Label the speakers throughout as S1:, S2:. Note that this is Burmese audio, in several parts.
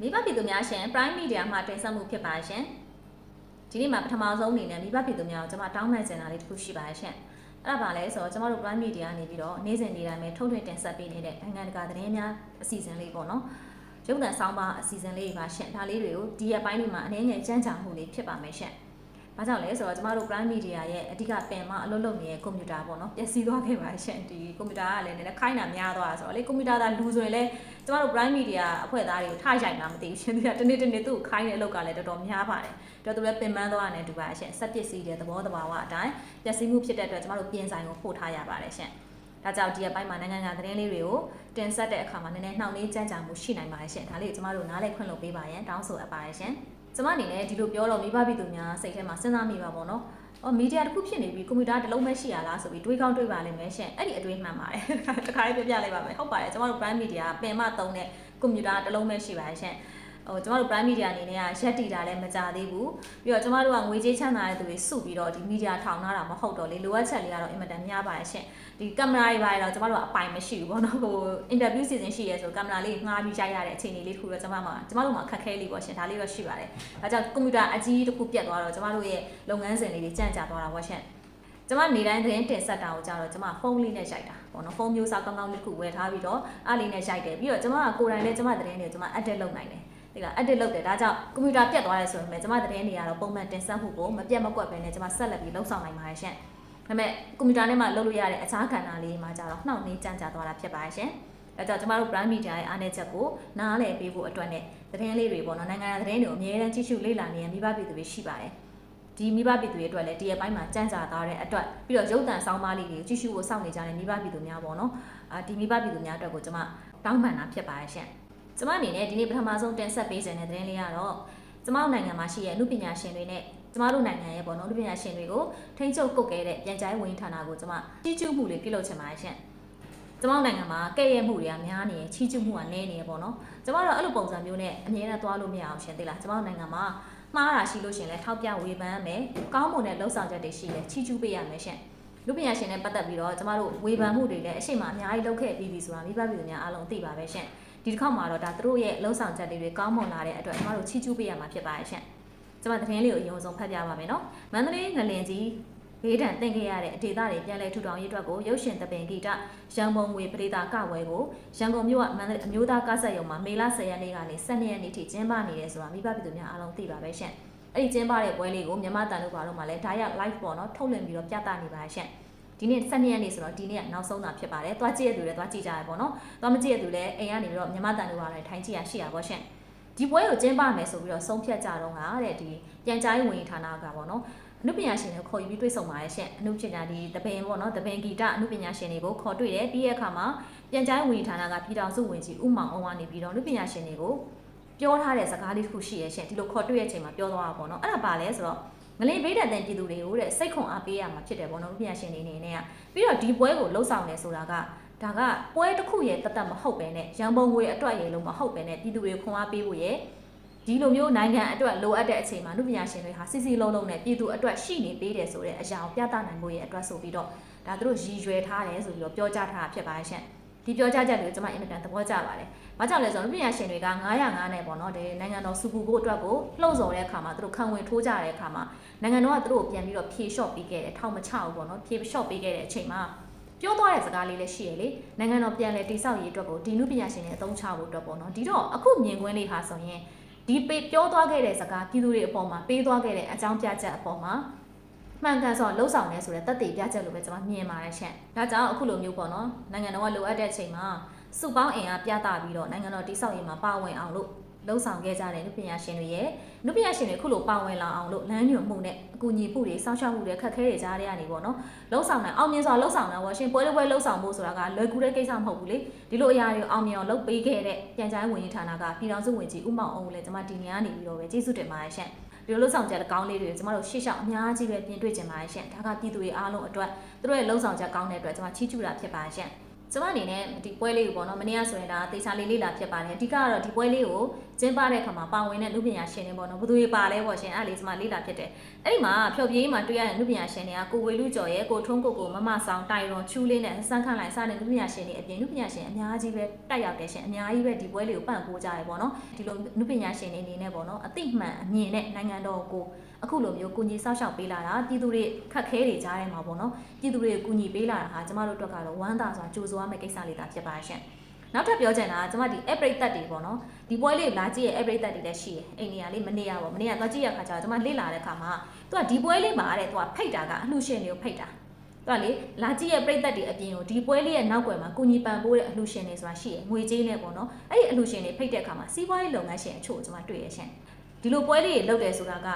S1: မိဘပြည်သူများရှင် Prime Media မှတင်ဆက်မှုဖြစ်ပါရှင်ဒီနေ့မှာပထမဆုံးအနေနဲ့မိဘပြည်သူများကိုကျွန်မတောင်းပန်ချင်တာလေးတစ်ခုရှိပါရှင်အဲ့ဒါပါလဲဆိုတော့ကျွန်တော်တို့ Prime Media ကနေပြီးတော့နေ့စဉ်နေ့တိုင်းပဲထုတ်လွှင့်တင်ဆက်ပေးနေတဲ့နိုင်ငံတကာသတင်းများအစီအစဉ်လေးပေါ့နော်ရုပ်သံဆောင်းပါအစီအစဉ်လေးတွေပါရှင်ဒါလေးတွေကိုဒီရက်ပိုင်းတွေမှာအနေငယ်ကြမ်းကြမှုလေးဖြစ်ပါမယ်ရှင်ဘာကြောင့်လဲဆိုတော့ကျမတို့ Prime Media ရဲ့အဓိကပင်မအလုပ်လုပ်နေတဲ့ကွန်ပျူတာပေါ့နော်ပျက်စီးသွားခဲ့ပါရှင်ဒီကွန်ပျူတာကလည်းနည်းနည်းခိုင်းတာများသွားတာဆိုတော့လေကွန်ပျူတာသာလူဆိုရင်လည်း ကျမတို့ Prime Media အဖွဲ့သားတွေကိုထားရိုက်တာမသိဘူးရှင်ဒီကတနေ့တနေ့သူ့ကိုခိုင်းတဲ့အလုပ်ကလည်းတော်တော်များပါတယ်တော်တော်လည်းပင်ပန်းသွားတယ်တူပါရှင်စက်ပစ္စည်းတွေသဘောတဘာဝအတိုင်းပျက်စီးမှုဖြစ်တဲ့အတွက်ကျမတို့ပြင်ဆိုင်ကိုပို့ထားရပါတယ်ရှင်ဒါကြောင့်ဒီအပိုင်းမှာနိုင်ငံခြားသတင်းလေးတွေကိုတင်ဆက်တဲ့အခါမှာနည်းနည်းနှောင့်နှေးကြမ်းကြာမှုရှိနိုင်ပါတယ်ရှင်ဒါလေးကိုကျမတို့နားလည်ခွင့်လုပ်ပေးပါရန်တောင်းဆိုအပ်ပါတယ်ရှင်ကျမအနေနဲ့ဒီလိုပြောတော့မိဘပြည်သူများစိတ်ထဲမှာစဉ်းစားမိပါပေါ့နော်။ အော်မီဒီယာတစ်ခုဖြစ်နေပြီကွန်ပျူတာတစ်လုံးပဲရှိရလားဆိုပြီးတွေးကောင်းတွေးပါလိမ့်မယ်ရှင်။အဲ့ဒီအတွေးမှန်ပါတယ်။တခါလေးပြပြလိုက်ပါမယ်။ဟုတ်ပါတယ်ကျမတို့ Prime Media ပင်မသုံးတဲ့ကွန်ပျူတာတစ်လုံးပဲရှိပါတယ်ရှင်။ ဟိုကျမတို့ Prime Media အနေနဲ့ကရက်တီတာလည်းမကြသေးဘူး။ပြီးတော့ကျမတို့ကငွေကြေးချမ်းသာတဲ့သူတွေစုပြီးတော့ဒီ media ထောင်ထားတာမဟုတ်တော့လေလိုအပ်ချက်လေးကတော့အင်မတန်များပါတယ်ရှင်။ဒီကင်မရာတွေပါတော့ကျမတို့ကအပိုင်မရှိဘူးပေါ့နော်။ဟို interview season ရှိရဲဆိုကင်မရာလေးငှားပြီးရိုက်ရတဲ့အခြေအနေလေးတစ်ခုတော့ကျမမှာကျမတို့မှာအခက်ခဲလေးပေါ့ရှင်ဒါလေးတော့ရှိပါတယ်။ဒါကြောင့်ကွန်ပျူတာအကြီးတစ်ခုပြတ်သွားတော့ကျမတို့ရဲ့လုပ်ငန်းစဉ်လေးတွေကြန့်ကြာသွားတာပေါ့ရှင်။ကျမနေတိုင်းသတင်းတင်ဆက်တာကိုကြတော့ကျမဖုန်းလေးနဲ့ရိုက်တာပေါ့နော်ဖုန်းမျိုးစားကောင်းကောင်းလေးတစ်ခုဝယ်ထားပြီးတော့အားလေးနဲ့ရိုက်တယ်ပြီးတော့ကျမကကိုယ်တိုင်လည်းကျမသတင်းတွေကိုကျမ edit လုပ်နိုင်တယ် ဒီက edit လုပ်တယ်ဒါကြောင့်ကွန်ပျူတာပြတ်သွားတယ်ဆိုရင်လည်းကျမသတင်းတွေကတော့ပုံမှန်တင်ဆက်မှုကိုမပြတ်မကွက်ပဲနဲ့ကျမဆက်လက်ပြီးလုပ်ဆောင်နိုင်ပါတယ်ရှင်ဒါပေမဲ့ကွန်ပျူတာနဲ့မှလုပ်လို့ရတဲ့အခြားကဏ္ဍလေးမှာကျတော့နှောင့်နှေးကြန့်ကြာသွားတာဖြစ်ပါတယ်ရှင်အဲကြောင့်ကျမတို့ brand media ရဲ့အားနည်းချက်ကိုနားလည်ပေးဖို့အတွက်နဲ့သတင်းလေးတွေပေါ့နော်နိုင်ငံသတင်းတွေကိုအမြဲတမ်းကြည့်ရှုလေ့လာနေရမိဘပြည်သူတွေရှိပါတယ်ဒီမိဘပြည်သူတွေအတွက်လည်းဒီရက်ပိုင်းမှာကြမ်းကြာသွားတဲ့အတွက်ပြီးတော့ရုပ်တံဆောင်းပါးလေးတွေကြည့်ရှုဖို့စောင့်နေကြတဲ့မိဘပြည်သူများပေါ့နော်အာဒီမိဘပြည်သူများအတွက်ကိုကျွန်မတောင်းပန်တာဖြစ်ပါတယ်ရှင် ကျမအနေနဲ့ဒီနေ့ပထမဆုံးတင်ဆက်ပေးခြင်းတဲ့သတင်းလေးကတော့ကျမတို့နိုင်ငံမှာရှိတဲ့လူပညာရှင်တွေနဲ့ကျမတို့နိုင်ငံရဲ့ပေါ့နော်လူပညာရှင်တွေကိုထိန်းချုပ်ကုတ်ကဲတဲ့ပြန်ကြားရေးဝန်ကြီးဌာနကိုကျမကြီးကျူးမှုလေးပြုလုပ်ချင်ပါတယ်ရှင်ကျမတို့နိုင်ငံမှာကဲ့ရဲ့မှုတွေကများနေချီးကျူးမှုကနည်းနေရပေါ့နော်ကျမတို့အဲ့လိုပုံစံမျိုးနဲ့အမြဲတမ်းသွားလို့မရအောင်ရှင်သိလားကျမတို့နိုင်ငံမှာမှားတာရှိလို့ရှင်လဲထောက်ပြဝေဖန်ရမယ်ကောင်းမွန်တဲ့လှုပ်ဆောင်ချက်တွေရှိလဲချီးကျူးပေးရမယ်ရှင်လူပညာရှင်နဲ့ပတ်သက်ပြီးတော့ကျမတို့ဝေဖန်မှုတွေလည်းအရှိမအများကြီးလုပ်ခဲ့ပြီးပြီဆိုတာမိဘပြည်သူများအားလုံးသိပါပဲရှင် ဒီတစ်ခေါက်မှာတော့ဒါသူတို့ရဲ့လှုပ်ဆောင်ချက်တွေကောင်းမွန်လာတဲ့အတွက်ကျမတို့ချီးကျူးပေးရမှာဖြစ်ပါတယ်ရှင်ကျမသတင်းလေးကိုအရင်ဆုံးဖတ်ပြပါမယ်နော်မန္တလေးငလင်ကြီးဘေးဒဏ်တင်ခဲ့ရတဲ့အဒေသတွေပြန်လည်ထူထောင်ရေးအတွက်ကိုရုပ်ရှင်တပင်ဂီတရန်ကုန်ငွေပရိသကဝဲကိုရန်ကုန်မြို့ကမန္တလေးအမျိုးသားကားဆက်ရုံမှာမေလ10ရက်နေ့ကနေ12ရက်နေ့ထိကျင်းပနေတယ်ဆိုတာမိဘပြည်သူများအားလုံးသိပါပဲရှင်အဲ့ဒီကျင်းပတဲ့ပွဲလေးကိုမြန်မာတန်လို့ပါတော့မှလည်းဒါရောက် live ပေါ့နော်ထုတ်လွှင့်ပြီးတော့ပြသနေပါရှင် ဒီနေ့12ရက်နေ့ဆိုတော့ဒီနေ့ကနောက်ဆုံးတာဖြစ်ပါတယ်။သွားကြည့်ရသူလည်းသွားကြည့်ကြရပေါ့နော်။သွားမကြည့်ရသူလည်းအိမ်ကနေပြီးတော့မြန်မာတန်လို့ပါလည်းထိုင်ကြည့်ရရှိရပါရှင်။ဒီပွဲကိုကျင်းပမယ်ဆိုပြီးတော့ဆုံးဖြတ်ကြတော့ကတဲ့ဒီပြန်ကြားရေးဝန်ကြီးဌာနကပေါ့နော်။အနုပညာရှင်တွေကိုခေါ်ယူပြီးတွေ့ဆုံပါတယ်ရှင်။အနုပညာဒီတပင်ပေါ့နော်တပင်ဂီတအနုပညာရှင်တွေကိုခေါ်တွေ့တယ်ပြီးရဲ့အခါမှာပြန်ကြားရေးဝန်ကြီးဌာနကပြည်ထောင်စုဝန်ကြီးဦးမောင်အောင်ကနေပြီးတော့အနုပညာရှင်တွေကိုပြောထားတဲ့စကားလေးတစ်ခုရှိရဲ့ရှင်ဒီလိုခေါ်တွေ့ရဲ့အချိန်မှာပြောသွားတာပေါ့နော်။အဲ့ဒါပါလဲဆိုတော့ ငလေးဗိဒ္ဓတဲ့ပြည်သူတွေကိုတဲ့စိတ်ခွန်အားပေးရမှာဖြစ်တယ်ပေါ့နော်ပညာရှင်တွေအနေနဲ့ကပြီးတော့ဒီပွဲကိုလှုပ်ဆောင်နေဆိုတာကဒါကပွဲတစ်ခုရဲ့တသက်မဟုတ်ပဲနဲ့ရန်ပုံငွေအတွက်ရေလုံးမဟုတ်ပဲနဲ့ပြည်သူတွေခွန်အားပေးဖို့ရဲ့ဒီလိုမျိုးနိုင်ငံအတွက်လိုအပ်တဲ့အချိန်မှာလူပညာရှင်တွေဟာစီစီလုံးလုံးနဲ့ပြည်သူအတွက်ရှိနေပေးတယ်ဆိုတဲ့အရာကိုပြသနိုင်ဖို့ရဲ့အတွက်ဆိုပြီးတော့ဒါသူတို့ရည်ရွယ်ထားတယ်ဆိုပြီးတော့ပြောကြားထားတာဖြစ်ပါရဲ့ ဒီပြောကြားချက်တွေကိုကျွန်မအင်မတန်သဘောကျပါတယ်။ဘာကြောင့်လဲဆိုတော့လူပညာရှင်တွေက905နဲ့ပေါ့နော်ဒီနိုင်ငံတော်စုပူဖို့အတွက်ကိုလှုံ့ဆော်တဲ့အခါမှာသူတို့ခံဝင်ထိုးကြတဲ့အခါမှာနိုင်ငံတော်ကသူတို့ကိုပြန်ပြီးတော့ဖြေလျှော့ပေးခဲ့တယ်ထောက်မချဘူးပေါ့နော်ဖြေလျှော့ပေးခဲ့တဲ့အချိန်မှာပြောသွားတဲ့စကားလေးလည်းရှိရလေနိုင်ငံတော်ပြန်လဲတိဆောက်ရေးအတွက်ကိုဒီနုပညာရှင်တွေအသုံးချဖို့အတွက်ပေါ့နော်ဒီတော့အခုမြင်ကွင်းလေးဟာဆိုရင်ဒီပေးပြောသွားခဲ့တဲ့စကားပြည်သူတွေအပေါ်မှာပေးသွားခဲ့တဲ့အကြောင်းပြချက်အပေါ်မှာ မှန်ကန်စွာလှုပ်ဆောင်နေဆိုတဲ့တက်တည်ပြချက်လို့ပဲကျွန်မမြင်ပါတယ်ရှင့်။ဒါကြောင့်အခုလိုမျိုးပေါ့နော်နိုင်ငံတော်ကလိုအပ်တဲ့အချိန်မှာစုပေါင်းအင်အားပြသပြီးတော့နိုင်ငံတော်တိဆောက်ရေးမှာပါဝင်အောင်လို့လှုံ့ဆော်ခဲ့ကြတဲ့လူပညာရှင်တွေရဲ့လူပညာရှင်တွေခုလိုပါဝင်လာအောင်လို့လမ်းညွှန်မှုနဲ့အကူအညီမှုတွေစောင့်ရှောက်မှုတွေခက်ခဲတွေကြားရနေပေါ့နော်လှုံ့ဆော်နိုင်အောင်မြင်စွာလှုံ့ဆော်နိုင်ဝရှင်ပွဲလေးပွဲလှုံ့ဆော်ဖို့ဆိုတာကလွယ်ကူတဲ့ကိစ္စမဟုတ်ဘူးလေဒီလိုအရာတွေအောင်မြင်အောင်လုပ်ပေးခဲ့တဲ့ပြန်ကြားဝင်ကြီးဌာနကပြည်ထောင်စုဝန်ကြီးဦးမောင်အောင်ကိုလည်းကျွန်မဒီနေ့ကနေပြီးတော့ပဲကျေးဇူးတင်ပါတယ်ရှင် ဒီလိုလှုပ်ဆောင်ချက်ကောင်းလေးတွေကျွန်တော်တို့ရှေ့လျှောက်အများကြီးပဲပြင်တွေ့ကြပါရှင်ဒါကပြည်သူတွေအားလုံးအတွက်သူတို့ရဲ့လှုပ်ဆောင်ချက်ကောင်းတဲ့အတွက်ကျွန်မချီးကျူးတာဖြစ်ပါရှင် ကျမအနေနဲ့ဒီပွဲလေးကိုပေါ့နော်မနေ့ကဆိုရင်ဒါသေချာလေးလေးလာဖြစ်ပါတယ်အဓိကကတော့ဒီပွဲလေးကိုကျင်းပတဲ့အခါမှာပါဝင်တဲ့လူပညာရှင်တွေပေါ့နော်ဘယ်သူတွေပါလဲပေါ့ရှင်အဲ့ဒါလေးကျွန်မလေ့လာဖြစ်တယ်အဲ့ဒီမှာဖျော်ဖြေးမှာတွေ့ရတဲ့လူပညာရှင်တွေကကိုဝေလူကျော်ရဲ့ကိုထွန်းကိုကိုမမဆောင်တိုင်ရွန်ချူးလေးနဲ့စန်းခန့်လိုက်စတဲ့လူပညာရှင်တွေအပြင်လူပညာရှင်အများကြီးပဲတက်ရောက်တယ်ရှင်အများကြီးပဲဒီပွဲလေးကိုပံ့ပိုးကြတယ်ပေါ့နော်ဒီလိုလူပညာရှင်တွေအနေနဲ့ပေါ့နော်အသိမှန်အမြင်နဲ့နိုင်ငံတော်ကို အခုလိုမျိုးကုညီဆောက်ရှောက်ပေးလာတာပြည်သူတွေခက်ခဲတွေကြားထဲမှာပေါ့နော်ပြည်သူတွေကိုကုညီပေးလာတာဟာကျမတို့အတွက်ကတော့ဝမ်းသာစွာကြိုးစားရမယ့်ကိစ္စလေးသာဖြစ်ပါရှင်နောက်ထပ်ပြောချင်တာကကျမဒီ app ရိတ်သက်တွေပေါ့နော်ဒီပွဲလေးလာကြည့်ရဲ့ app ရိတ်သက်တွေလည်းရှိတယ်အိမ်နေရာလေးမနေရပါဘူးမနေရသွားကြည့်ရခါကျတော့ကျမလေ့လာတဲ့ခါမှာသူကဒီပွဲလေးမှာတဲ့သူကဖိတ်တာကအလှရှင်တွေကိုဖိတ်တာသူကလေလာကြည့်ရဲ့ပြိသက်တွေအပြင်ကိုဒီပွဲလေးရဲ့နောက်ွယ်မှာကုညီပံပိုးတဲ့အလှရှင်တွေဆိုတာရှိရယ်ငွေကြေးနဲ့ပေါ့နော်အဲ့ဒီအလှရှင်တွေဖိတ်တဲ့အခါမှာစီးပွားရေးလုပ်ငန်းရှင်အချို့ကျွန်မတွေ့ရရှင်ဒီလိုပွဲလေးတွေလုပ်တယ်ဆိုတာက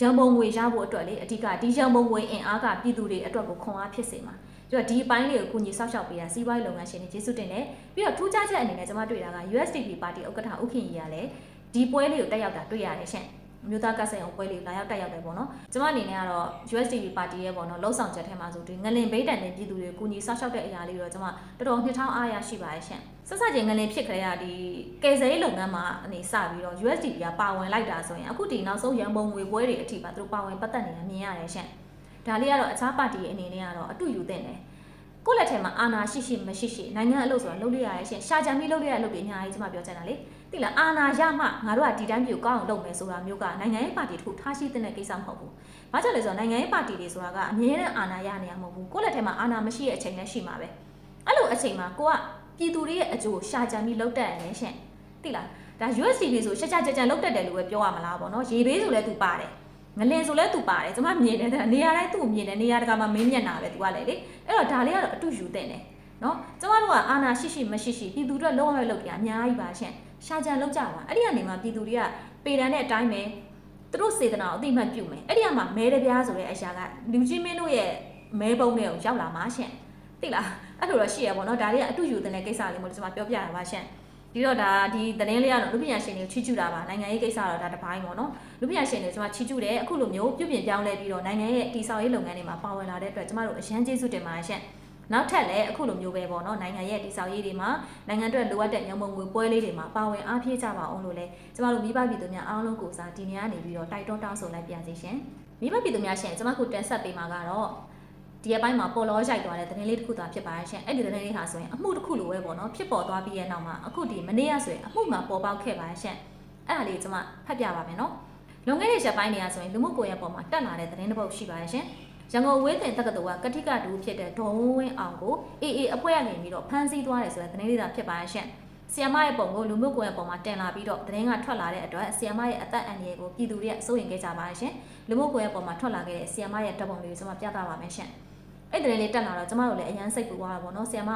S1: ရန်ပုံငွေရဖို့အတွက်လေအဓိကဒီရန်ပုံငွေအင်အားကပြည်သူတွေအတွက်ကိုခွန်အားဖြစ်စေမှာပြီးတော့ဒီအပိုင်းလေးကိုကုညီဆောက်ရှောက်ပေးတာစီးပွားရေးလုပ်ငန်းရှင်တွေကျေးဇူးတင်တယ်ပြီးတော့ထူးခြားချက်အနေနဲ့ကျွန်မတွေ့တာက USDP ပါတီဥက္ကဋ္ဌဥက္ခင်ကြီးကလည်းဒီပွဲလေးကိုတက်ရောက်တာတွေ့ရတယ်ရှင် မြို့သားကတ်ဆိုင်အောင်ပွဲလေးလာရောက်တက်ရောက်တယ်ပေါ့နော်။ကျမအနေနဲ့ကတော့ USDP ပါတီရဲ့ပေါ့နော်လှုပ်ဆောင်ချက်ထဲမှာဆိုဒီငလင်ဘိတ်တန်တဲ့ပြည်သူတွေကိုညီဆောက်ရှောက်တဲ့အရာလေးတော့ကျမတော်တော်နှစ်ထောင်အားရရှိပါရဲ့ရှင်။ဆက်ဆက်ချင်းငလင်ဖြစ်ခရရဒီကယ်ဆယ်ရေးလုပ်ငန်းမှာအနေစပြီးတော့ USDP ကပါဝင်လိုက်တာဆိုရင်အခုဒီနောက်ဆုံးရန်ပုံငွေပွဲတွေအထိပါသူတို့ပါဝင်ပတ်သက်နေတာမြင်ရတယ်ရှင်။ဒါလေးကတော့အခြားပါတီရဲ့အနေနဲ့ကတော့အတူယူတဲ့တယ်။ကိုယ့်လက်ထဲမှာအာဏာရှိရှိမရှိရှိနိုင်ငံအလုပ်ဆိုတာလုပ်လို့ရရဲ့ရှင်ရှာကြံပြီးလုပ်လို့ရတဲ့အလုပ်တွေအများကြီးကျမပြောချင်တာလေ တိလားအာဏာရမှငါတို့ကဒီတိုင်းပြည်ကိုကောင်းအောင်လုပ်မယ်ဆိုတာမျိုးကနိုင်ငံရေးပါတီတစ်ခုထားရှိတဲ့ကိစ္စမဟုတ်ဘူး။ဘာကြောင့်လဲဆိုတော့နိုင်ငံရေးပါတီတွေဆိုတာကအမြဲတမ်းအာဏာရနေရမဟုတ်ဘူး။ကိုယ့်လက်ထဲမှာအာဏာမရှိတဲ့အချိန်လည်းရှိမှာပဲ။အဲ့လိုအချိန်မှာကိုကပြည်သူတွေရဲ့အကျိုးရှာကြံပြီးလုပ်တတ်ရတယ်ရှင်။တိလားဒါ USDP ဆိုရှာရှာကြံကြံလုပ်တတ်တယ်လို့ပဲပြောရမလားပေါ့နော်။ရေဘေးဆိုလည်းသူပါတယ်။ငလင်ဆိုလဲသူပါတယ်ကျွန်မမြင်တယ်နေရာတိုင်းသူ့ကိုမြင်တယ်နေရာတကာမှာမင်းမျက်နှာပဲသူကလည်းလေအဲ့တော့ဒါလေးကတော့အတူယူတဲ့တယ်နော်ကျမတို့ကအာနာရှိရှိမရှိရှိပြည်သူတို့လုံးဝလုပ်ကြအများကြီးပါရှင် ရှာကြံလောက်ကြပါအဲ့ဒီကနေမှပြည်သူတွေကပေတန်းတဲ့အတိုင်းပဲသူတို့စေတနာကိုအတိမတ်ပြုမယ်အဲ့ဒီကမှမဲတပြားဆိုတဲ့အရာကလူကြီးမင်းတို့ရဲ့မဲပုံးတွေကိုရောက်လာမှာရှင်သိလားအဲ့လိုတော့ရှိရပါတော့ဒါလေးကအတူယူတဲ့ကိစ္စလေးမို့လို့ကျွန်မပြောပြရပါရှင်ဒီတော့ဒါဒီသတင်းလေးကတော့လူပညာရှင်တွေကိုချီးကျူးတာပါနိုင်ငံရေးကိစ္စတော့ဒါတစ်ပိုင်းပေါ့နော်လူပညာရှင်တွေကျွန်မချီးကျူးတယ်အခုလိုမျိုးပြုပြင်ပြောင်းလဲပြီးတော့နိုင်ငံရဲ့တည်ဆောက်ရေးလုပ်ငန်းတွေမှာပါဝင်လာတဲ့အတွက်ကျွန်မတို့အရန်ကျေးဇူးတင်ပါတယ်ရှင် နောက်ထပ်လည်းအခုလိုမျိုးပဲပေါ့နော်နိုင်ငံရဲ့တည်ဆောက်ရေးတွေမှာနိုင်ငံအတွက်လိုအပ်တဲ့ညမုံငွေပွဲလေးတွေမှာပါဝင်အားဖြည့်ကြပါအောင်လို့လည်းကျွန်မတို့မိဘပြည်သူများအားလုံးကိုစားဒီနေ့ကနေပြီးတော့တိုက်တွန်းတောင်းဆိုလိုက်ပါစီရှင်မိဘပြည်သူများရှင်ကျွန်မခုတင်ဆက်ပေးမှာကတော့ဒီအပိုင်းမှာပေါ်လောရိုက်သွားတဲ့သတင်းလေးတစ်ခုသာဖြစ်ပါရဲ့ရှင်အဲ့ဒီသတင်းလေးဟာဆိုရင်အမှုတစ်ခုလိုပဲပေါ့နော်ဖြစ်ပေါ်သွားပြီးရဲ့နောက်မှာအခုဒီမနေ့ကဆိုရင်အမှုမှာပေါ်ပေါက်ခဲ့ပါရဲ့ရှင်အဲ့ဒါလေးကျွန်မဖတ်ပြပါမယ်နော်လွန်ခဲ့တဲ့ရက်ပိုင်းတွေကဆိုရင်လူမှုကွန်ရက်ပေါ်မှာတက်လာတဲ့သတင်းတစ်ပုဒ်ရှိပါရဲ့ရှင် ရန်ကုန်ဝင်းတင်တက္ကသိုလ်ကကတိကတူဖြစ်တဲ့ဒေါ်ဝင်းဝင်းအောင်ကိုအေးအေးအဖွဲရနေပြီးတော့ဖမ်းဆီးသွားတယ်ဆိုတဲ့သတင်းလေးသာဖြစ်ပါရဲ့ရှင်ဆီယမရဲ့ပုံကိုလူမှုကွန်ရက်ပေါ်မှာတင်လာပြီးတော့သတင်းကထွက်လာတဲ့အတွက်ဆီယမရဲ့အသက်အန္တရာယ်ကိုပြည်သူတွေကအစိုးရင်ခဲ့ကြပါရဲ့ရှင်လူမှုကွန်ရက်ပေါ်မှာထွက်လာခဲ့တဲ့ဆီယမရဲ့ဓာတ်ပုံလေးကိုကျွန်မပြသပါမယ်ရှင်အဲ့ဒီလေးတက်လာတော့ကျမတို့လည်းအရန်စိတ်ပူသွားတာပေါ့နော်ဆီယမ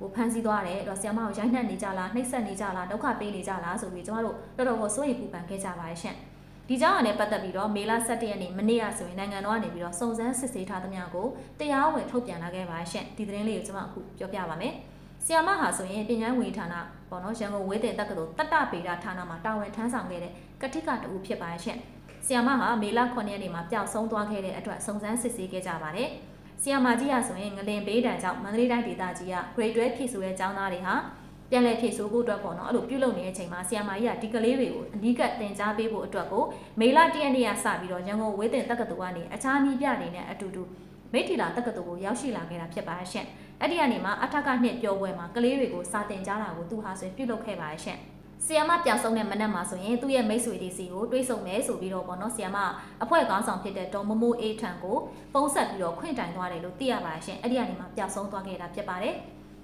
S1: ကိုဖမ်းဆီးသွားတယ်အဲ့တော့ဆီယမကိုရိုက်နှက်နေကြလားနှိပ်စက်နေကြလားဒုက္ခပေးနေကြလားဆိုပြီးကျမတို့တော်တော်ကိုစိုးရိမ်ပူပန်ခဲ့ကြပါရဲ့ရှင် ဒီကြောင့်အနေပတ်သက်ပြီးတော့မေလ17ရက်နေ့မနေ့ကဆိုရင်နိုင်ငံတော်ကနေပြီးတော့စုံစမ်းစစ်ဆေးထားသမျှကိုတရားဝင်ထုတ်ပြန်လာခဲ့ပါရှင့်ဒီသတင်းလေးကိုကျွန်မအခုပြောပြပါမယ်ဆီယမဟာဆိုရင်ပညာဝင်ဌာနပေါ့နော်ရန်ကုန်ဝေးတဲ့တက္ကသိုလ်တတပေတာဌာနမှာတာဝန်ထမ်းဆောင်ခဲ့တဲ့ကတိကတူဖြစ်ပါရှင့်ဆီယမဟာမေလ9ရက်နေ့မှာပျောက်ဆုံးသွားခဲ့တဲ့အတွက်စုံစမ်းစစ်ဆေးခဲ့ကြပါတယ်ဆီယမကြီးရဆိုရင်ငလင်ဘေးတံကြောင့်မန္တလေးတိုင်းဒေသကြီးက grade 12ဖြစ်ဆိုတဲ့ကျောင်းသားတွေဟာ ပြန်လည်ဖြည့်ဆို့ဖို့အတွက်ပေါ့နော်အဲ့လိုပြုလုပ်နေတဲ့အချိန်မှာဆီယမာကြီးကဒီကလေးတွေကိုအနီးကပ်တင် जा ပေးဖို့အတွက်ကိုမေလ၁ရက်နေ့ကစပြီးတော့ရန်ကုန်ဝေးတင်တက္ကသိုလ်ကနေအခြားနည်းပြတွေနဲ့အတူတူမိထီလာတက္ကသိုလ်ကိုရောက်ရှိလာခဲ့တာဖြစ်ပါရှင့်အဲ့ဒီကနေမှအထက်ကနှစ်ပြောပွဲမှာကလေးတွေကိုစာတင် जा တာကိုသူဟာဆိုပြုလုပ်ခဲ့ပါရှင့်ဆီယမပြောင်ဆုံးတဲ့မနက်မှာဆိုရင်သူ့ရဲ့မိတ်ဆွေတွေစီကိုတွေးဆုံမယ်ဆိုပြီးတော့ပေါ့နော်ဆီယမအဖွဲ့ကောင်းဆောင်ဖြစ်တဲ့ဒေါ်မမိုးအေးထံကိုဖုန်းဆက်ပြီးတော့ခွင့်တိုင်သွားတယ်လို့သိရပါရှင်အဲ့ဒီကနေမှပြောင်ဆုံးသွားခဲ့တာဖြစ်ပါတယ်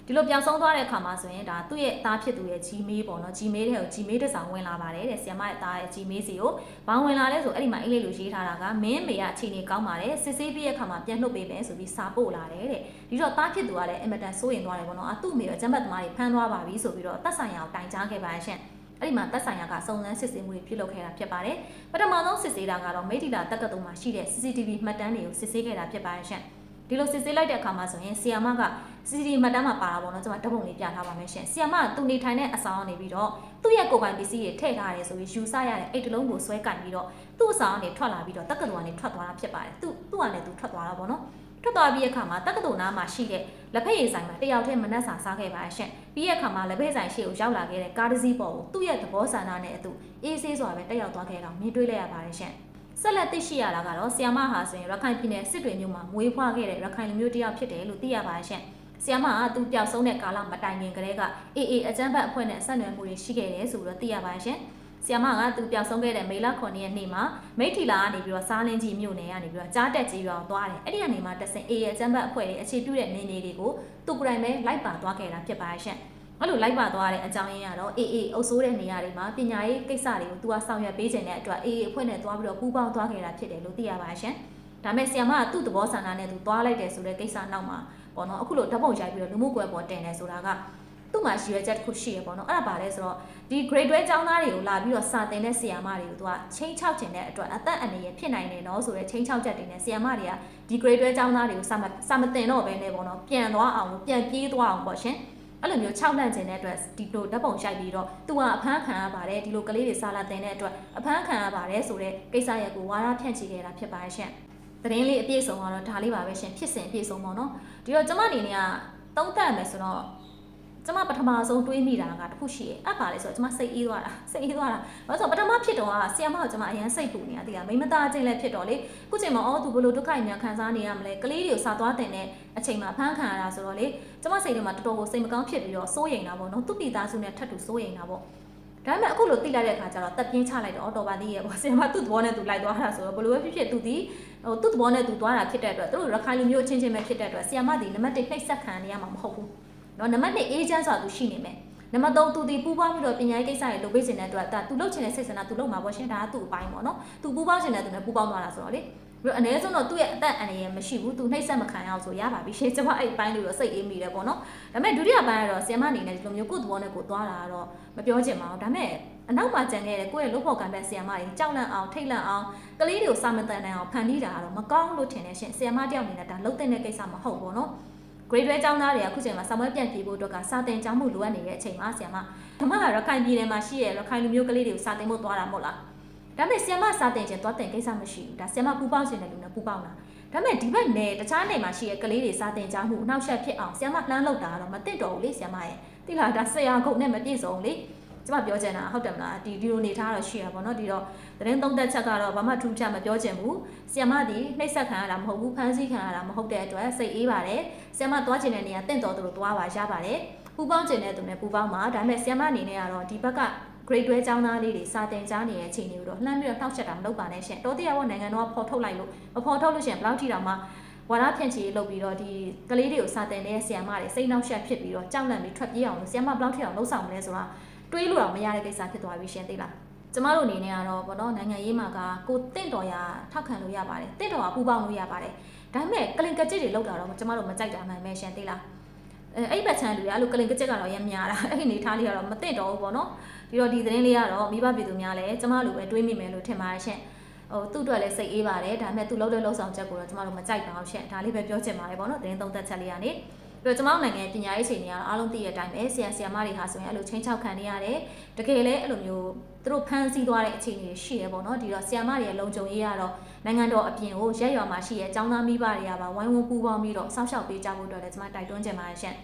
S1: ဒီလိုပြောင်းဆုံးသွားတဲ့အခါမှာဆိုရင်ဒါသူ့ရဲ့သားဖြစ်သူရဲ့ Gmail ပေါ့နော် Gmail တဲ့ကို Gmail တစ်ဆောင်ဝင်လာပါတယ်တဲ့ဆီယမရဲ့သားရဲ့ Gmail စီကိုဘာဝင်လာလဲဆိုအဲ့ဒီမှာအိတ်လေးလိုရေးထားတာကမင်းမေကအခြေအနေကောင်းပါတယ်စစ်ဆေးပြီးရဲ့အခါမှာပြန်လှုပ်ပေးမယ်ဆိုပြီးစာပို့လာတယ်တဲ့ဒီတော့သားဖြစ်သူကလည်းအင်မတန်စိုးရင်သွားတယ်ပေါ့နော်အသူ့မေတော့ကျမ်းပတ်သမားတွေဖမ်းသွားပါပြီဆိုပြီးတော့တက်ဆိုင်ရာကိုတိုင်ကြားခဲ့ပါရှင့်အဲ့ဒီမှာသက်ဆိုင်ရာကစုံစမ်းစစ်ဆေးမှုတွေပြုလုပ်ခဲ့တာဖြစ်ပါတယ်။ပထမဆုံးစစ်ဆေးတာကတော့မိထီလာတက္ကသိုလ်မှာရှိတဲ့ CCTV မှတ်တမ်းတွေကိုစစ်ဆေးခဲ့တာဖြစ်ပါတယ်ရှင်။ ဒီလိုစစ်ဆေးလိုက်တဲ့အခါမှာဆိုရင်ဆီယာမက CCTV မှတ်တမ်းမှာပါတာပေါ့နော်ကျွန်မဓာတ်ပုံလေးပြထားပါမယ်ရှင်။ဆီယာမကသူနေထိုင်တဲ့အဆောင်ကနေပြီးတော့သူ့ရဲ့ကိုယ်ပိုင်ပစ္စည်းတွေထည့်ထားတယ်ဆိုပြီးယူဆရတဲ့အိတ်တလုံးကိုဆွဲကင်ပြီးတော့သူ့အဆောင်ကနေထွက်လာပြီးတော့တက္ကသိုလ်ကနေထွက်သွားတာဖြစ်ပါတယ်။သူ့သူ့ကနေသူထွက်သွားတာပေါ့နော်။ထွက်သွားပြီးအခါမှာတက္ကသိုလ်နားမှာရှိတဲ့လက်ဖက်ရည်ဆိုင်မှာတယောက်တည်းမနှက်စာစားခဲ့ပါရှင့်ပြီးရအခါမှာလက်ဖက်ဆိုင်ရှိကိုရောက်လာခဲ့တဲ့ကားတစ်စီးပေါ်ကိုသူ့ရဲ့သဘောဆန္ဒနဲ့အတူအေးဆေးစွာပဲတက်ရောက်သွားခဲ့တော့မြင်တွေ့လိုက်ရပါတယ်ရှင့် ဆက်လက်သိရှိရတာကတော့ဆီယမဟာဆိုရင်ရခိုင်ပြည်နယ်စစ်တွေမြို့မှာမွေးဖွားခဲ့တဲ့ရခိုင်လူမျိုးတစ်ယောက်ဖြစ်တယ်လို့သိရပါတယ်ရှင့်ဆီယမကသူပျောက်ဆုံးတဲ့ကာလမတိုင်ခင်ကတည်းကအေးအေးအကြမ်းဖက်အဖွဲ့နဲ့ဆက်နွယ်မှုတွေရှိခဲ့တယ်ဆိုတော့သိရပါတယ်ရှင်။ဆီယမကသူပျောက်ဆုံးခဲ့တဲ့မေလ9ရက်နေ့မှာမိထီလာကနေပြီးတော့စားလင်းကြီးမြို့နယ်ကနေပြီးတော့ကြားတက်ကြီးရွာသွားတယ်။အဲ့ဒီကနေမှတက်ဆင်အေးရဲ့အကြမ်းဖက်အဖွဲ့တွေအခြေပြုတဲ့နေနေတွေကိုသူကိုယ်တိုင်ပဲလိုက်ပါသွားခဲ့တာဖြစ်ပါတယ်ရှင်။ အဲ့လိုလိုက်ပါသွားတဲ့အကြောင်းရင်းကတော့အေးအေးအုပ်ဆိုးတဲ့နေရာတွေမှာပညာရေးကိစ္စတွေကိုသူကဆောင်ရွက်ပေးခြင်းတဲ့အတွက်အေးအေးအဖွဲ့နဲ့သွားပြီးတော့ပူးပေါင်းသွားခဲ့တာဖြစ်တယ်လို့သိရပါတယ်ရှင်။ဒါမဲ့ဆီယမကသူ့သဘောဆန္ဒနဲ့သူသွားလိုက်တယ်ဆိုတဲ့ကိစ္စနောက်မှာပေါ့နော်အခုလိုဓာတ်ပုံရိုက်ပြီးတော့လူမှုကွယ်ပေါ်တင်တယ်ဆိုတာကသူ့မှာရှိရချက်တစ်ခုရှိရပေါ့နော်အဲ့ဒါပါလဲဆိုတော့ဒီ grade 12ကျောင်းသားတွေကိုလာပြီးတော့စာသင်တဲ့ဆီယာမတွေကိုသူကချင်းချောက်ခြင်းတဲ့အတွက်အသက်အန္တရာယ်ဖြစ်နိုင်တယ်နော်ဆိုတဲ့ချင်းချောက်ချက်တွေနဲ့ဆီယာမတွေကဒီ grade 12ကျောင်းသားတွေကိုစာမစာမသင်တော့ဘဲနဲ့ပေါ့နော်ပြန်သွားအောင်လို့ပြန်ပြေးသွားအောင်ပေါ့ရှင် အဲ့လိုမျိုးခြောက်လန့်ခြင်းတဲ့အတွက်ဒီလိုဓာတ်ပုံရိုက်ပြီးတော့သူကအဖမ်းခံရပါတယ်ဒီလိုကလေးတွေစာလာတင်တဲ့အတွက်အဖမ်းခံရပါတယ်ဆိုတဲ့ကိစ္စရပ်ကိုဝါရဖြန့်ချီခဲ့တာဖြစ်ပါတယ်ရှင်သတင်းလေးအပြည့်စုံကတော့ဒါလေးပါပဲရှင်ဖြစ်စဉ်အပြည့်စုံပေါ့နော်ဒီတော့ကျမအနေနဲ့ကသုံးသပ်မယ်ဆိုတော့ ကျမပထမဆုံးတွေးမိတာကတခုရှိရဲ့အဲ့ပါလေဆိုတော့ကျမစိတ်အေးသွားတာစိတ်အေးသွားတာဘာလို့ဆိုတော့ပထမဖြစ်တော့ကဆီယမကိုကျမအရန်စိတ်ပူနေတာတိကမိမသားချင်းလည်းဖြစ်တော့လေခုချိန်မှာအော်သူဘလို့ဒုက္ခညံခံစားနေရမလဲကလေးတွေကိုစာသွားတင်တဲ့အချိန်မှာဖမ်းခံရတာဆိုတော့လေကျမစိတ်ထဲမှာတော်တော်ကိုစိတ်မကောင်းဖြစ်ပြီးတော့စိုးရိမ်တာပေါ့နော်သူ့ပြည်သားစုနဲ့ထပ်တူစိုးရိမ်တာပေါ့ဒါပေမဲ့အခုလိုသိလိုက်တဲ့အခါကျတော့တက်ပြင်းချလိုက်တော့အော်တော်ပါသေးရဲ့ပေါ့ဆီယမသူ့သဘောနဲ့သူလိုက်သွားတာဆိုတော့ဘလို့ပဲဖြစ်ဖြစ်သူဒီဟိုသူ့သဘောနဲ့သူသွားတာဖြစ်တဲ့အတွက်သူတို့ရခိုင်လူမျိုးချင်းချင်းပဲဖြစ်တဲ့အတွက်ဆီယမဒီနံပါတ်1နှိပ်စက်ခံနေရမှာမဟုတ်ဘူး နော်နံပါတ်2 agent ဆိုတာသူရှိနေမယ်နံပါတ်3သူဒီပူပေါင်းပြီးတော့ပညာရေးကိစ္စတွေလုပ်ပေးခြင်းတဲ့အတွက်ဒါသူလုပ်ချင်တဲ့စိတ်ဆန္ဒသူလုပ်မှာပေါ့ရှင်ဒါကသူ့အပိုင်းပေါ့နော်သူပူပေါင်းခြင်းတဲ့သူနဲ့ပူပေါင်းသွားတာဆိုတော့လေပြီးတော့အ ਨੇ ဆုံးတော့သူ့ရဲ့အသက်အန္တရာယ်မရှိဘူးသူနှိပ်စက်မခံရအောင်ဆိုရပါပြီရှင်ကျွန်မအဲ့အပိုင်းလေးတော့စိတ်အေးမိတယ်ပေါ့နော်ဒါပေမဲ့ဒုတိယပိုင်းကတော့ဆီယမအနေနဲ့ဒီလိုမျိုးကိုယ့်သဘောနဲ့ကိုယ်သွားတာကတော့မပြောချင်ပါဘူးဒါပေမဲ့အနောက်မှာကြံခဲ့တဲ့ကိုယ့်ရဲ့လုပ်ဖို့ကံတဲ့ဆီယမတွေကြောက်လန့်အောင်ထိတ်လန့်အောင်ကလေးတွေကိုစာမတန်နိုင်အောင်ဖန်တီးတာကတော့မကောင်းလို့ထင်တယ်ရှင်ဆီယမတယောက်အနေနဲ့ဒါလုပ်တဲ့ကိစ္စမဟုတ်ဘူးနော် grade 12ကျောင်းသားတွေကအခုချိန်မှာစာမွေးပြန်ပြေဖို့အတွက်ကစာတင်ကျောင်းမှုလိုအပ်နေတဲ့အချိန်မှာဆီယမဓမ္မကရခိုင်ပြည်နယ်မှာရှိတဲ့ရခိုင်လူမျိုးကလေးတွေကိုစာတင်ဖို့သွားတာမဟုတ်လားဒါပေမဲ့ဆီယမစာတင်ခြင်းသွားတင်ကိစ္စမရှိဘူးဒါဆီယမပူပေါင်းခြင်းတဲ့လူနဲ့ပူပေါင်းတာဒါပေမဲ့ဒီဘက်နယ်တခြားနယ်မှာရှိတဲ့ကလေးတွေစာတင်ကျောင်းမှုအနောက်ရှက်ဖြစ်အောင်ဆီယမလှမ်းလောက်တာတော့မသိတော့ဘူးလေဆီယမရဲ့တိလာဒါဆရာကုတ်နဲ့မပြည့်စုံလေ ကျမပြောချင်တာဟုတ်တယ်မလားဒီဒီလိုနေထားတော့ရှိရပါတော့ဒီတော့သတင်းသုံးသက်ချက်ကတော့ဘာမှထူးခြားမပြောချင်ဘူးဆီယမဒီနှိပ်စက်ခံရတာမဟုတ်ဘူးဖမ်းဆီးခံရတာမဟုတ်တဲ့အတွက်စိတ်အေးပါတယ်ဆီယမသွားချင်တဲ့နေရာတင့်တော်သူတို့သွားပါရပါတယ်ပူပေါင်းချင်တဲ့သူနဲ့ပူပေါင်းပါဒါပေမဲ့ဆီယမအနေနဲ့ကတော့ဒီဘက်က grade 12ကျောင်းသားလေးတွေစာတင်ကြားနေတဲ့အချိန်တွေကိုတော့လှမ်းပြီးတော့နှောက်ချက်တာမလုပ်ပါနဲ့ရှင်တော်တရားဘောနိုင်ငံတော်ကဖော်ထုတ်လိုက်လို့မဖော်ထုတ်လို့ရှင်ဘယ်လောက်ထိတောင်မှဝါရဖြန့်ချီလုပ်ပြီးတော့ဒီကလေးတွေကိုစာတင်တဲ့ဆီယမတွေစိတ်နှောက်ယှက်ဖြစ်ပြီးတော့ကြောက်လန့်ပြီးထွက်ပြေးအောင်လို့ဆီယမဘယ်လောက်ထိအောင်လှုပ်ဆောင်မလဲဆိုတာ တွေးလို့တော့မရတဲ့ကိစ္စဖြစ်သွားပြီရှင်သိလားကျမတို့အနေနဲ့ကတော့ဗောနော်နိုင်ငံရေးမှာကကိုတင့်တော်ရာထောက်ခံလို့ရပါတယ်တင့်တော်ကပူပေါင်းလို့ရပါတယ်ဒါပေမဲ့ကလင်ကကြစ်တွေလောက်တာတော့ကျမတို့မကြိုက်တာမှန်ပဲရှင်သိလားအဲအဲ့ဘက်ချန်လူရအဲ့လိုကလင်ကကြစ်ကတော့ရမ်းများတာအဲ့ဒီအနေထားလေးကတော့မတင့်တော်ဘူးဗောနော်ဒီတော့ဒီသတင်းလေးကတော့မိဘပြည်သူများလည်းကျမလိုပဲတွေးမိမယ်လို့ထင်ပါတယ်ရှင်ဟိုသူ့အတွက်လည်းစိတ်အေးပါတယ်ဒါပေမဲ့သူ့လုပ်တဲ့လှုပ်ဆောင်ချက်ကိုတော့ကျမတို့မကြိုက်ပါဘူးရှင်ဒါလေးပဲပြောချင်ပါတယ်ဗောနော်သတင်းသုံးသက်ချက်လေးကနေ ပြီးတော့ကျမတို့နိုင်ငံပညာရေးချိန်တွေကတော့အားလုံးသိရတဲ့အတိုင်းပဲဆရာဆရာမတွေဟာဆိုရင်အဲ့လိုချင်းချောက်ခံနေရတယ်တကယ်လည်းအဲ့လိုမျိုးသူတို့ဖမ်းဆီးသွားတဲ့အခြေအနေရှိရပေါ့နော်ဒီတော့ဆရာမတွေရဲ့လုံခြုံရေးကတော့နိုင်ငံတော်အပြင်ကိုရက်ရွာမှာရှိရဲ့ចောင်းသားမိဘတွေကပါဝိုင်းဝန်းပူးပေါင်းပြီးတော့စောင့်ရှောက်ပေးကြဖို့အတွက်လည်းကျမတိုက်တွန်းချင်ပါတယ်ရှင်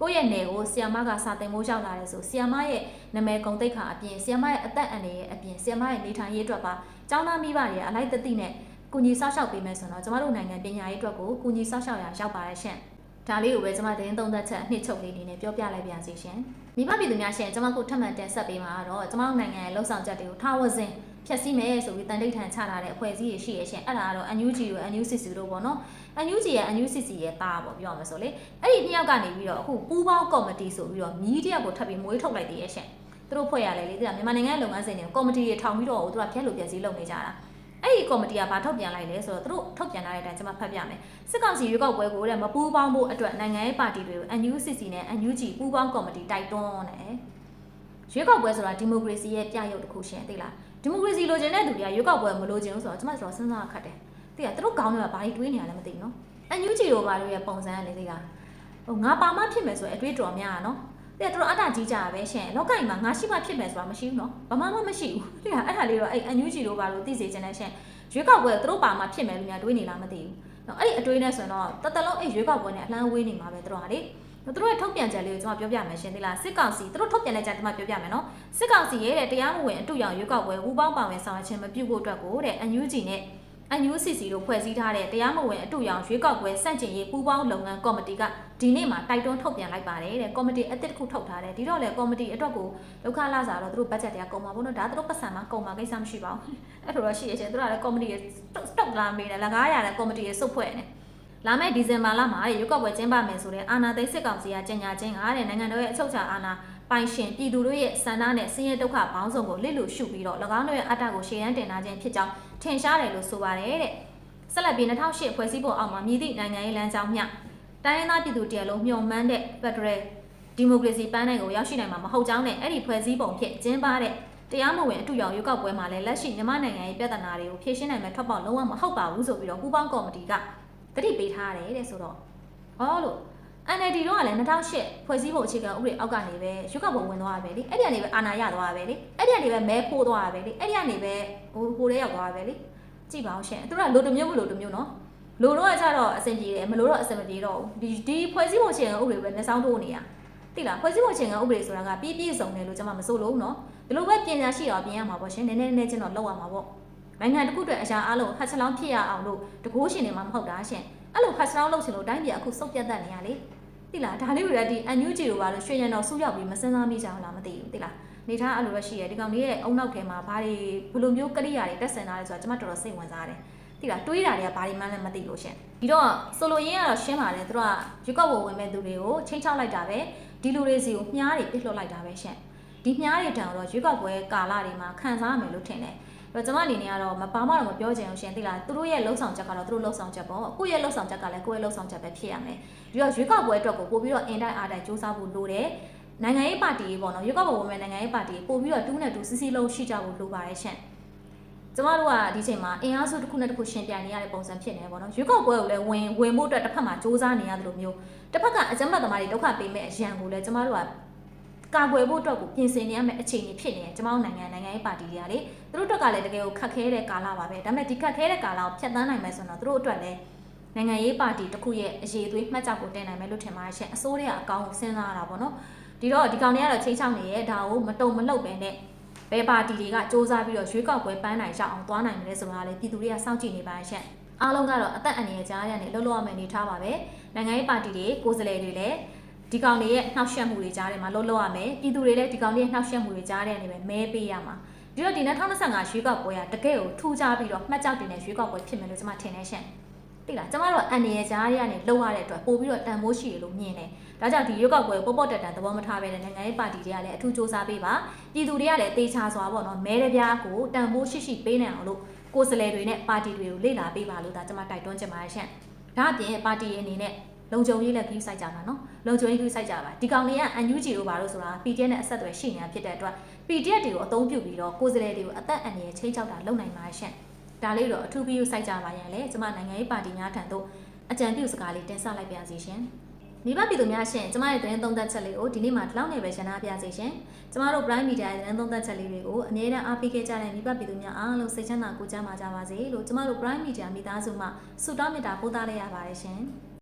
S1: ကိုယ့်ရဲ့နယ်ကိုဆီယမကစာတင်မိုးရောက်လာတယ်ဆိုဆီယမရဲ့နာမည်ဂုံတိတ်ခါအပြင်ဆီယမရဲ့အသက်အန္တရာယ်အပြင်ဆီယမရဲ့နေထိုင်ရေးအတွက်ပါចောင်းသားမိဘတွေကအလိုက်တသိနဲ့ကုညီဆောက်ရှောက်ပေးမယ်ဆိုတော့ကျမတို့နိုင်ငံပညာရေးအတွက်ကိုကုညီဆောက်ရှောက်ရရောက်ပါတယ်ရှင် ဒါလေးကိုပဲကျွန်မတင်းသုံးသက်ချက်အနှစ်ချုပ်လေးအနေနဲ့ပြောပြလိုက်ပါစီရှင်မိဘပြည်သူများရှင်ကျွန်မခုထပ်မံတင်ဆက်ပေးမှာကတော့ကျွန်မတို့နိုင်ငံရဲ့လှုပ်ဆောင်ချက်တွေကိုထားဝစဉ်ဖြည့်ဆည်းမယ်ဆိုပြီးတန်တိတ်ထန်ချလာတဲ့အဖွဲ့အစည်းတွေရှိရရှင်အဲ့ဒါကတော့ NUG တို့ NUCC တို့ပေါ့နော် NUG ရဲ့ NUCC ရဲ့တာပေါ့ပြောရမှာဆိုလေအဲ့ဒီနှစ်ယောက်ကနေပြီးတော့အခုပူးပေါင်းကော်မတီဆိုပြီးတော့မြီးတယောက်ကိုထပ်ပြီးမွေးထုတ်လိုက်သေးရရှင်သူတို့ဖွဲ့ရလေလေသူကမြန်မာနိုင်ငံရဲ့လုပ်ငန်းစဉ်တွေကိုကော်မတီတွေထောင်ပြီးတော့သူကဖျက်လို့ပြည့်စည်လုပ်နေကြတာ အဲ့ဒီကော်မတီကဘာထုတ်ပြန်လိုက်လဲဆိုတော့သူတို့ထုတ်ပြန်လာတဲ့အတိုင်းကျွန်မဖတ်ပြမယ်စစ်ကောင်စီရွေးကောက်ပွဲကိုတဲ့မပူးပေါင်းဖို့အတွက်နိုင်ငံရေးပါတီတွေကို NUCC နဲ့ NUG ပူးပေါင်းကော်မတီတိုက်တွန်းတယ်ရွေးကောက်ပွဲဆိုတာဒီမိုကရေစီရဲ့ပြရုပ်တစ်ခုရှင်သိလားဒီမိုကရေစီလိုချင်တဲ့သူတွေကရွေးကောက်ပွဲမလိုချင်ဘူးဆိုတော့ကျွန်မဆိုတော့စဉ်းစားခတ်တယ်သိလားသူတို့ခေါင်းထဲမှာဘာတွေတွေးနေရလဲမသိဘူးနော် NUG တို့ဘာလို့ရဲ့ပုံစံကလေသိလားဟိုငါပါမဖြစ်မယ်ဆိုရင်အတွေးတော်များอ่ะနော် တဲ့တို့အတကြီးကြတာပဲရှင်လောကကြီးမှာငါရှိမှဖြစ်မယ်ဆိုတာမရှိဘူးနော်ဘာမှမမရှိဘူးတဲ့အဲ့ဒါလေးတော့အဲ့ NUG တို့ဘာလို့သိစေချင်လဲရှင်ရွေးကောက်ပွဲသူတို့ပါမှဖြစ်မယ်လို့များတွေးနေလားမသိဘူးနော်အဲ့ဒီအတွေးနဲ့ဆိုရင်တော့တတလုံးအဲ့ရွေးကောက်ပွဲနဲ့အလန်းဝေးနေမှာပဲသူတို့ကလေသူတို့ရဲ့ထုတ်ပြန်ချက်လေးကိုကျွန်မပြောပြမယ်ရှင်ဒီလားစစ်ကောင်စီသူတို့ထုတ်ပြန်လိုက်ကြကျွန်မပြောပြမယ်နော်စစ်ကောင်စီရဲ့တဲ့တရားမဝင်အတူရောင်ရွေးကောက်ပွဲဝူပေါင်းပါဝင်ဆောင်ရွက်ခြင်းမပြုဖို့အတွက်ကိုတဲ့ UNG နဲ့ UNCC တို့ဖွဲ့စည်းထားတဲ့တရားမဝင်အတူရောင်ရွေးကောက်ပွဲစန့်ကျင်ရေးပူးပေါင်းလုပ်ငန်းကော်မတီကဒီနေ့မှာတိုက်တွန်းထုတ်ပြန်လိုက်ပါတယ်တဲ့ကော်မတီအသစ်တစ်ခုထုတ်ထားတယ်ဒီတော့လေကော်မတီအတွက်ကိုဒုက္ခလာစားတော့သူတို့ဘတ်ဂျက်တွေကကုန်မှာပေါ့နော်ဒါသူတို့ပတ်စံမှာကုန်မှာကိစ္စမရှိပါဘူးအဲ့လိုတော့ရှိရချင်းသူတို့ကလည်းကော်မတီရဲ့စတုတ်လာမေးတယ်လကားရတယ်ကော်မတီရဲ့စုပ်ဖွဲ့နေလာမယ့်ဒီဇင်ဘာလမှာရွေးကောက်ပွဲကျင်းပမယ်ဆိုတဲ့အာဏာသိမ်းစစ်ကောင်စီကကြေညာခြင်းကတဲ့နိုင်ငံတော်ရဲ့အချုပ်အခြာအာဏာပိုင်ရှင်ပြည်သူတို့ရဲ့ဆန္ဒနဲ့ဆင်းရဲဒုက္ခဘောင်းဆောင်ကိုလစ်လို့ရှုပြီးတော့၎င်းတို့ရဲ့အတ္တကိုရှေ့ရန်တင်လာခြင်းဖြစ်ကြောင်း ထင်ရှားတယ်လို့ဆိုပါတယ်တဲ့ဆက်လက်ပြီး2008ဖွဲ့စည်းပုံအောက်မှာမြည်သည့်နိုင်ငံရေးလမ်းကြောင်းမျှတိုင်းရင်းသားပြည်သူတရလုံးမျှော်မှန်းတဲ့ Federal Democracy ပန်းနိုင်ကိုရောက်ရှိနိုင်မှာမဟုတ်ကြောင်းနဲ့အဲ့ဒီဖွဲ့စည်းပုံဖြစ်ကျင်းပတဲ့တရားမဝင်အတူရောင်ရွေးကောက်ပွဲမှာလည်းလက်ရှိမြန်မာနိုင်ငံရဲ့ပြဿနာတွေကိုဖြေရှင်းနိုင်မဲ့ထွက်ပေါက်လုံးဝမဟုတ်ပါဘူးဆိုပြီးတော့ပူးပေါင်းကော်မတီကတတိပေးထားတယ်တဲ့ဆိုတော့ဟောလို့ NLD တော့ကလည်း2008ဖွဲ့စည်းပုံအခြေခံဥပဒေအောက်ကနေပဲရွေးကောက်ပွဲဝင်သွားတာပဲလေအဲ့ဒီကနေပဲအာဏာရသွားတာပဲလေအဲ့ဒီကနေပဲမဲဖိုးသွားတာပဲလေအဲ့ဒီကနေပဲဟိုဟိုထဲရောက်သွားတာပဲလေကြည့်ပါအောင်ရှင်သူတို့ကလိုတစ်မျိုးမလိုတစ်မျိုးနော်လိုတော့ကကြတော့အဆင်ပြေတယ်မလိုတော့အဆင်မပြေတော့ဘူးဒီဒီဖွဲ့စည်းပုံအခြေခံဥပဒေပဲလက်ဆောင်ထိုးနေရသိလားဖွဲ့စည်းပုံအခြေခံဥပဒေဆိုတာကပြည့်ပြည့်စုံတယ်လို့ကျွန်မမဆိုလို့နော်ဒီလိုပဲပြင်ညာရှိတော့ပြင်ရမှာပေါ့ရှင်နည်းနည်းနည်းချင်းတော့လောက်ရမှာပေါ့နိုင်ငံတစ်ခုအတွက်အရာအလုံးဟတ်ချလောင်းဖြစ်ရအောင်လို့တကိုးရှင်နေမှာမဟုတ်တာရှင်အဲ့လိုဟတ်ချလောင်းလုပ်ချင်လို့တိုင်းပြည်အခုစုပ်ပြတ်တတ်နေရလေ သိလားဒါလေးတွေကဒီအန်ယူဂျီတို့ပါလို့ရွှေရံတော်စုရောက်ပြီးမစင်စားမိကြအောင်လားမသိဘူးသိလားနေထားအဲ့လိုပဲရှိရဒီကောင်လေးရဲ့အုံနောက်ထဲမှာဘာတွေဘယ်လိုမျိုးကရိယာတွေတက်ဆင်လာလဲဆိုတာကျွန်မတော်တော်စိတ်ဝင်စားတယ်သိလားတွေးတာတွေကဘာတွေမှလည်းမသိလို့ရှင်ဒီတော့ဆိုလိုရင်းကတော့ရှင်းပါတယ်သူတို့ကရွက်ကောက်ဝဝင်မဲ့သူတွေကိုချိန်ချောက်လိုက်တာပဲဒီလူတွေစီကိုမြားတွေပြစ်လွှတ်လိုက်တာပဲရှင်ဒီမြားတွေတန်တော့ရွက်ကောက်ပွဲကာလတွေမှာခံစားရမယ်လို့ထင်တယ် တော့ကျွန်မအနေနဲ့ကတော့မပါမတော့မပြောချင်အောင်ရှင်သိလားသူတို့ရဲ့လှုပ်ဆောင်ချက်ကတော့သူတို့လှုပ်ဆောင်ချက်ပေါ့ကိုယ့်ရဲ့လှုပ်ဆောင်ချက်ကလည်းကိုယ့်ရဲ့လှုပ်ဆောင်ချက်ပဲဖြစ်ရမယ်ဒီတော့ရွေးကောက်ပွဲအတွက်ကိုပို့ပြီးတော့အင်တိုင်းအားတိုင်းစူးစမ်းဖို့လိုတယ်နိုင်ငံရေးပါတီပေါ့နော်ရွေးကောက်ပွဲဝင်မဲ့နိုင်ငံရေးပါတီပို့ပြီးတော့တူးနဲ့တူးစီစီလုံးရှိကြဖို့လိုပါတယ်ရှင်ကျမတို့ကဒီချိန်မှာအင်အားစုတစ်ခုနဲ့တစ်ခုရှင်ပြိုင်နေရတဲ့ပုံစံဖြစ်နေတယ်ပေါ့နော်ရွေးကောက်ပွဲကိုလည်းဝင်ဝင်ဖို့အတွက်တစ်ဖက်မှာစူးစမ်းနေရတယ်လို့မျိုးတစ်ဖက်ကအကြမ်းဖက်သမားတွေဒုက္ခပေးမဲ့အရန်ကိုလည်းကျမတို့က ကာကွယ်ဖို့အတွက်ကိုပြင်ဆင်နေရမယ့်အခြေအနေဖြစ်နေတယ်ကျမတို့နိုင်ငံနိုင်ငံရေးပါတီတွေကလေသူတို့အတွက်ကလည်းတကယ်ကိုခက်ခဲတဲ့ကာလပါပဲဒါပေမဲ့ဒီခက်ခဲတဲ့ကာလကိုဖျက်ဆီးနိုင်မယ်ဆိုတော့သူတို့အတွက်လည်းနိုင်ငံရေးပါတီတစ်ခုရဲ့အရေးသွေးမှတ်ချက်ကိုတင်နိုင်မယ်လို့ထင်ပါတယ်ရှင်အစိုးရအကောင့်ကိုစဉ်းစားရတာပေါ့နော်ဒီတော့ဒီကောင်တွေကတော့ချိန်ချောက်နေရဲ့ဒါကိုမတုံမလှုပ်ပဲနဲ့ဘယ်ပါတီတွေကစ조사ပြီးတော့ရွေးကောက်ပွဲပန်းနိုင်ရအောင်သွားနိုင်မလဲဆိုတာလေပြည်သူတွေကစောင့်ကြည့်နေပါရှင့်အားလုံးကတော့အသက်အန္တရာယ်ကြားရတဲ့လှုပ်လှုပ်ရမယ်နေထားပါပဲနိုင်ငံရေးပါတီတွေကိုယ်စားလှယ်တွေလည်း ဒီကောင်တွေရဲ့နှောက်ယှက်မှုတွေကြားထဲမှာလှုပ်လှုပ်ရမယ်ပြည်သူတွေလည်းဒီကောင်တွေရဲ့နှောက်ယှက်မှုတွေကြားထဲနေပဲမဲပေးရမှာဒီတော့ဒီ2025ရွေးကောက်ပွဲကတကယ်ကိုထူးခြားပြီးတော့မှတ်ကြောက်တင်တဲ့ရွေးကောက်ပွဲဖြစ်မယ်လို့ကျွန်မထင်နေရှင့်သိလားကျမတို့အန်ရကြားရကနေလှုပ်ရတဲ့အတွက်ပို့ပြီးတော့တန်ဖိုးရှိတယ်လို့မြင်တယ်။ဒါကြောင့်ဒီရွက်ကောက်ပွဲပေါ့ပေါ့တက်တန်သဘောမထားပဲတဲ့နိုင်ငံရေးပါတီတွေကလည်းအထူးစ조사ပေးပါ။ပြည်သူတွေကလည်းတေချာစွာပေါ့နော်မဲရပြားကိုတန်ဖိုးရှိရှိပေးနိုင်အောင်လို့ကိုယ်စားလှယ်တွေနဲ့ပါတီတွေကိုလေ့လာပေးပါလို့ဒါကျမတိုက်တွန်းချင်ပါတယ်ရှင့်။ဒါအပြင်ပါတီအနေနဲ့ လုံခြုံရေးလည်းကြီးစိုက်ကြပါနော်။လုံခြုံရေးကြီးစိုက်ကြပါ။ဒီကောင်တွေကအန်ယူဂျီတို့ပါလို့ဆိုတာ PDF နဲ့အဆက်အသွယ်ရှိနေတာဖြစ်တဲ့အတွက် PDF တွေကိုအသုံးပြုပြီးတော့ကိုယ်စားလှယ်တွေကိုအသက်အန္တရာယ်ချိန်ချောက်တာလုပ်နိုင်ပါရှင့်။ဒါလေးတော့အထူးပြီးစိုက်ကြပါရန်လေကျမနိုင်ငံရေးပါတီများထံသို့အကြံပြုစကားလေးတင်ဆက်လိုက်ပါစီရှင်။မိဘပြည်သူများရှင်ကျမရဲ့သတင်းသုံးသပ်ချက်လေးကိုဒီနေ့မှဒီလောက်နေပဲရှင်းပြပါစီရှင်။ကျမတို့ Prime Media ရဲ့သတင်းသုံးသပ်ချက်လေးတွေကိုအမြဲတမ်းအားပေးခဲ့ကြတဲ့မိဘပြည်သူများအားလုံးစိတ်ချမ်းသာကိုကြမ်းပါကြပါစေလို့ကျမတို့ Prime Media မိသားစုမှဆုတောင်းမေတ္တာပို့သလိုက်ရပါတယ်ရှင်။